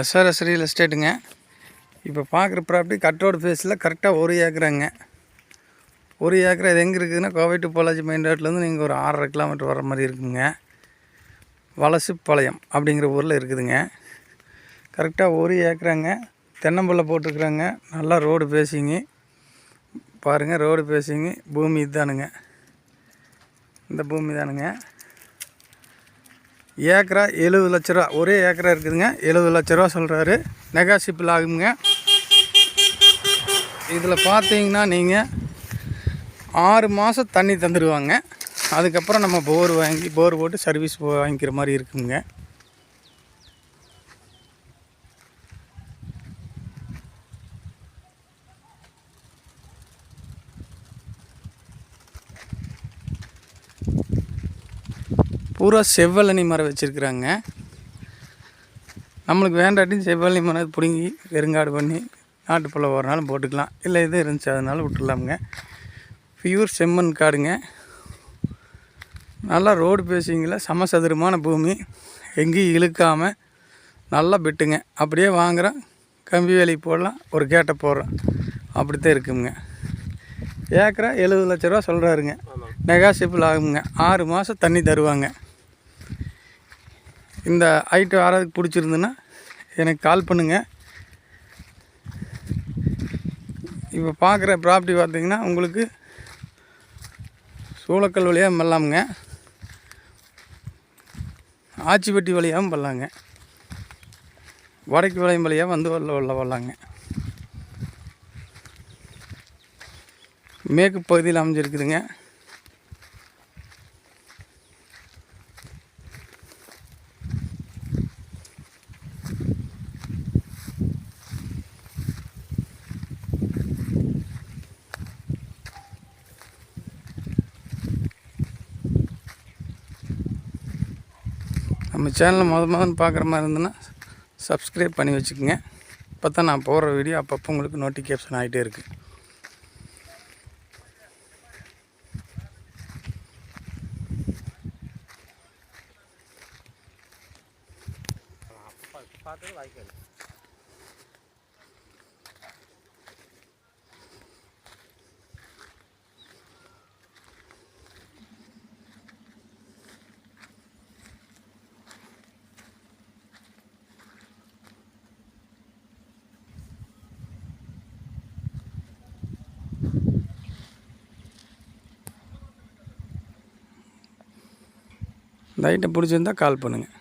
SRS real எஸ்டேட்டுங்க இப்போ பார்க்குற property கட்டோட ஃபேஸில் கரெக்டாக ஒரு ஏக்கராங்க. ஒரு ஏக்கர் இது எங்கே இருக்குதுன்னா கோவை டு பாலாஜி மெயின் ரோட்லேருந்து நீங்கள் ஒரு ஆறரை கிலோமீட்டர் வர மாதிரி இருக்குங்க. வலசுப்பாளையம் அப்படிங்கிற ஊரில் இருக்குதுங்க. கரெக்டாக ஒரு ஏக்கராங்க. தென்னம்பிள்ளை போட்டிருக்குறாங்க. நல்லா ரோடு பேசிங்க பாருங்கள் ரோடு பேசிங்க பூமி இதுதானுங்க இந்த பூமி தானுங்க. ஏக்கரா எழுபது லட்ச ரூபா. ஒரே ஏக்கரா இருக்குதுங்க. எழுபது லட்ச ரூபா சொல்கிறாரு நெகாசிப்பில் ஆகுங்க. இதில் பார்த்தீங்கன்னா நீங்கள் ஆறு மாதம் தண்ணி தந்துடுவாங்க அதுக்கப்புறம் நம்ம போர் வாங்கி போர் போட்டு சர்வீஸ் வாங்கிக்கிற மாதிரி இருக்குங்க. பூரா செவ்வழனி மரம் வச்சுருக்குறாங்க. நம்மளுக்கு வேண்டாட்டியும் செவ்வழனி மரம் பிடுங்கி வெறுங்காடு பண்ணி நாட்டுப்புள்ள ஓரனாலும் போட்டுக்கலாம். இல்லை எது இருந்துச்சு அதனால விட்டுடலாமுங்க. பியூர் செம்மண் காடுங்க. நல்லா ரோடு பேசிங்கில் சமசதுரமான பூமி. எங்கேயும் இழுக்காமல் நல்லா பெட்டுங்க அப்படியே வாங்குகிறோம் கம்பி வேலி போடலாம். ஒரு கேட்டை போடுறோம். அப்படித்தான் இருக்குங்க. ஏக்கரா எழுபது லட்ச ரூபா சொல்கிறாருங்க நெகாசிப்பிள் ஆகுங்க. ஆறு மாதம் தண்ணி தருவாங்க. இந்த ஐட்டம் யாராவது பிடிச்சிருந்துன்னா எனக்கு கால் பண்ணுங்கள் இப்போ பார்க்குற ப்ராப்பர்ட்டி பார்த்தீங்கன்னா உங்களுக்கு சூளக்கல் வழியாக பண்ணலாமுங்க. ஆச்சிப்பட்டி வழியாகவும் பண்ணலாங்க. வடக்கு வளையம் வழியாக வந்து வரல உள்ள வரலாங்க. மேற்கு பகுதியில் அமைஞ்சிருக்குதுங்க. நம்ம சேனலை முத மொதல் பார்க்குற மாதிரி இருந்ததுன்னா சப்ஸ்கிரைப் பண்ணி வச்சுக்கோங்க. இப்போ தான் நான் போடுற வீடியோ அப்பப்போ உங்களுக்கு நோட்டிஃபிகேஷன் ஆகிட்டே இருக்குது பார்த்து வாய்க்கால் இந்த ஐட்டம் பிடிச்சிருந்தா கால் பண்ணுங்கள்